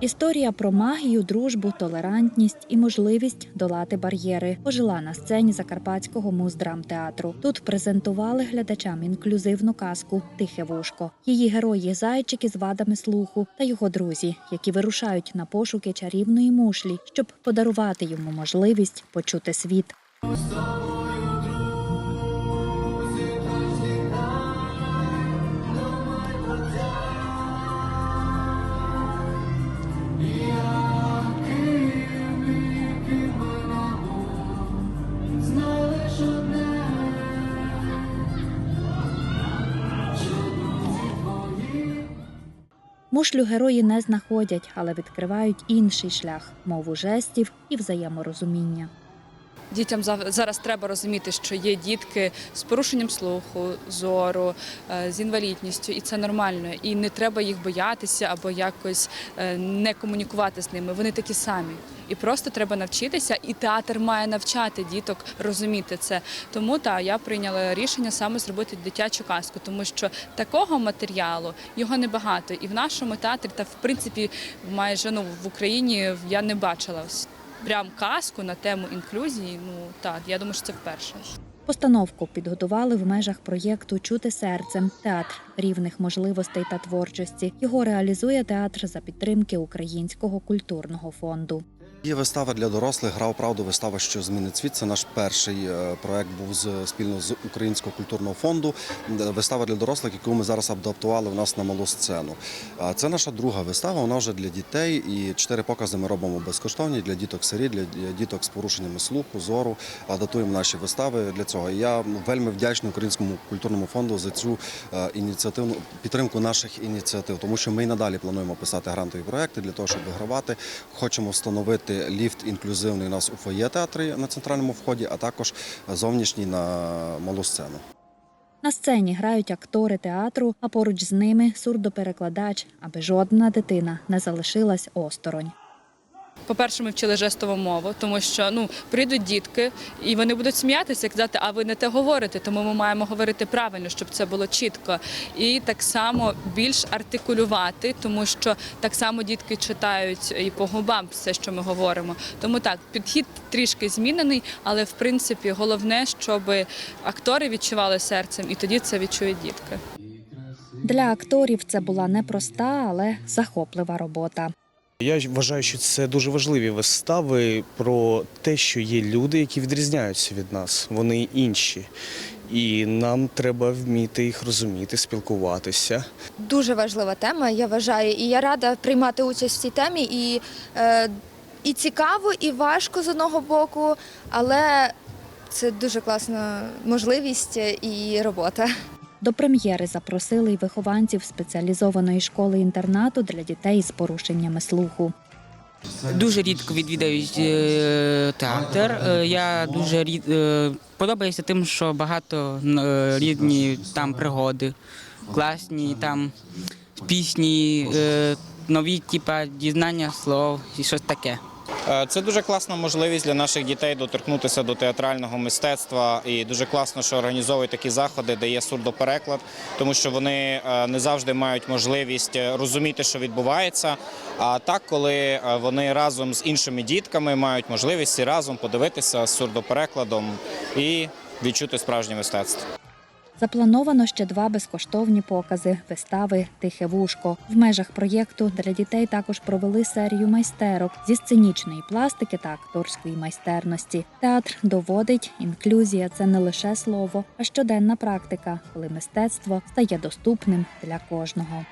Історія про магію, дружбу, толерантність і можливість долати бар'єри пожила на сцені Закарпатського муздрамтеатру. Тут презентували глядачам інклюзивну казку Тихе вушко. Її герої зайчики з вадами слуху та його друзі, які вирушають на пошуки чарівної мушлі, щоб подарувати йому можливість почути світ. Мушлю герої не знаходять, але відкривають інший шлях мову жестів і взаєморозуміння. Дітям зараз треба розуміти, що є дітки з порушенням слуху, зору, е, з інвалідністю, і це нормально. І не треба їх боятися або якось е, не комунікувати з ними. Вони такі самі. І просто треба навчитися, і театр має навчати діток розуміти це. Тому та я прийняла рішення саме зробити дитячу казку, тому що такого матеріалу його небагато. І в нашому театрі, та в принципі, майже ну в Україні я не бачила прям казку на тему інклюзії. Ну так, я думаю, що це вперше. Постановку підготували в межах проєкту Чути серцем театр рівних можливостей та творчості. Його реалізує театр за підтримки Українського культурного фонду. Є вистава для дорослих. Гра правду вистава, що змінить світ. Це наш перший е, проект був спільно з Українського культурного фонду. Е, Вистава для дорослих, яку ми зараз адаптували у нас на малу сцену. Це наша друга вистава. Вона вже для дітей. І чотири покази ми робимо безкоштовні для діток сирі, для діток з порушеннями слуху, зору. Адаптуємо наші вистави для цього. І я вельми вдячний Українському культурному фонду за цю е, ініціативну підтримку наших ініціатив, тому що ми й надалі плануємо писати грантові проекти для того, щоб вигравати. Хочемо встановити ліфт інклюзивний у нас у фоє театрі на центральному вході, а також зовнішній на малу сцену. На сцені грають актори театру, а поруч з ними сурдоперекладач, аби жодна дитина не залишилась осторонь. По-перше, ми вчили жестову мову, тому що ну прийдуть дітки, і вони будуть сміятися, казати, а ви не те говорите. Тому ми маємо говорити правильно, щоб це було чітко. І так само більш артикулювати, тому що так само дітки читають і по губам все, що ми говоримо. Тому так, підхід трішки змінений, але в принципі головне, щоб актори відчували серцем, і тоді це відчують дітки. Для акторів це була непроста, але захоплива робота. Я вважаю, що це дуже важливі вистави про те, що є люди, які відрізняються від нас. Вони інші. І нам треба вміти їх розуміти, спілкуватися. дуже важлива тема, я вважаю. І я рада приймати участь в цій темі. І, е, і цікаво, і важко з одного боку, але це дуже класна можливість і робота. До прем'єри запросили й вихованців спеціалізованої школи-інтернату для дітей з порушеннями слуху. Дуже рідко відвідають е, театр. Е, Я дуже рід е, подобається тим, що багато різні там пригоди, класні там пісні, нові типа дізнання слов і щось таке. Е, Це дуже класна можливість для наших дітей доторкнутися до театрального мистецтва. І дуже класно, що організовують такі заходи, де є сурдопереклад, тому що вони е, не завжди мають можливість е, розуміти, що відбувається. А так, коли вони разом з іншими дітками мають можливість всі разом подивитися з сурдоперекладом і відчути справжнє мистецтво. Заплановано ще два безкоштовні покази вистави Тихе вушко. В межах проєкту для дітей також провели серію майстерок зі сценічної пластики та акторської майстерності. Театр доводить, інклюзія це не лише слово, а щоденна практика, коли мистецтво стає доступним для кожного.